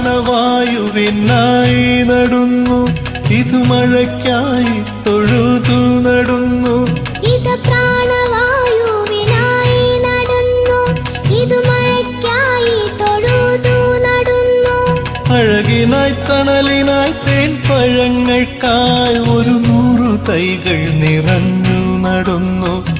പ്രാണവായുവിനായി നടുന്നു. ഇത് മഴയ്ക്കായി തൊഴുതു നടുന്നു. ഇത് പ്രാണവായുവിനായി നടന്നു. ഇത് മഴയ്ക്കായി തൊഴുതു നടന്നു. അഴകിനായി തണലിനായി തേൻ പഴങ്ങൾക്കായി ഒരു നൂറു തൈകൾ നിറഞ്ഞു നടുന്നു.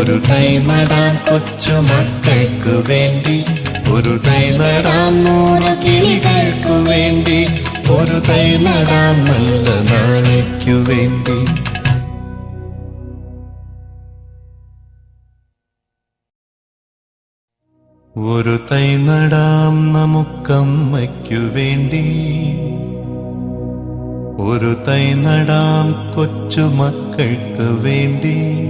ഒരു തൈ നടാൻ കൊച്ചു മക്കൾക്ക് വേണ്ടി. ഒരു തൈ നടാൻ നൂറ് കിളികൾക്ക് വേണ്ടി. ഒരു തൈ നടാൻ നല്ല നാളേക്കു വേണ്ടി. ഒരു തൈ നടാം നമുക്കമ്മയ്ക്കു വേണ്ടി. ഒരു തൈ നടാം കൊച്ചു മക്കൾക്ക് വേണ്ടി.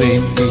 വേണ്ടി